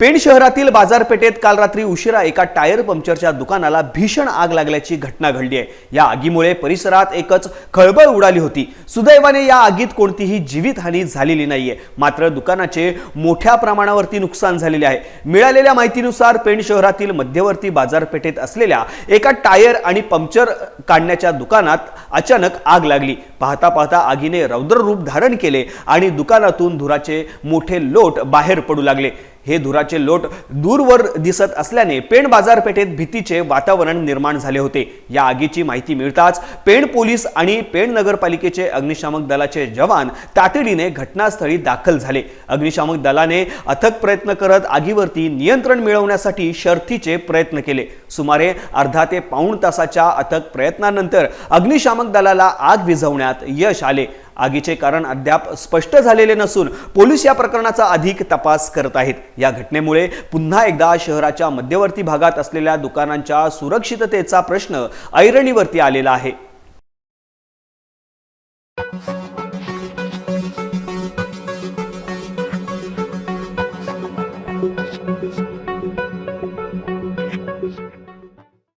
पेण शहरातील बाजारपेठेत काल रात्री उशिरा एका टायर पंक्चरच्या दुकानाला भीषण आग लागल्याची घटना घडली आहे. या आगीमुळे परिसरात एकच खळबळ उडाली होती. सुदैवाने या आगीत कोणतीही जीवितहानी झालेली नाहीये. मात्र दुकानाचे मोठ्या प्रमाणावरती नुकसान झालेले आहे. मिळालेल्या माहितीनुसार पेण शहरातील मध्यवर्ती बाजारपेठेत असलेल्या एका टायर आणि पंक्चर काढण्याच्या दुकानात अचानक आग लागली. पाहता पाहता आगीने रौद्र रूप धारण केले आणि दुकानातून धुराचे मोठे लोट बाहेर पडू लागले. हे धुराचे लोट दूरवर दिसत असल्याने पेण बाजारपेठेत भीतीचे वातावरण निर्माण झाले होते. या आगीची माहिती मिळताच पेण पोलीस आणि पेण नगरपालिकेचे अग्निशामक दलाचे जवान तातडीने घटनास्थळी दाखल झाले. अग्निशामक दलाने अथक प्रयत्न करत आगीवरती नियंत्रण मिळवण्यासाठी शर्थीचे प्रयत्न केले. सुमारे अर्धा ते पाऊण तासाच्या अथक प्रयत्नानंतर अग्निशामक दलाला आग विझवण्यात यश आले. आगीचे कारण अद्याप स्पष्ट झालेले नसून पोलीस या प्रकरणाचा अधिक तपास करत आहेत. या घटनेमुळे पुन्हा एकदा शहराच्या मध्यवर्ती भागात असलेल्या दुकानांच्या सुरक्षिततेचा प्रश्न ऐरणीवरती आलेला आहे.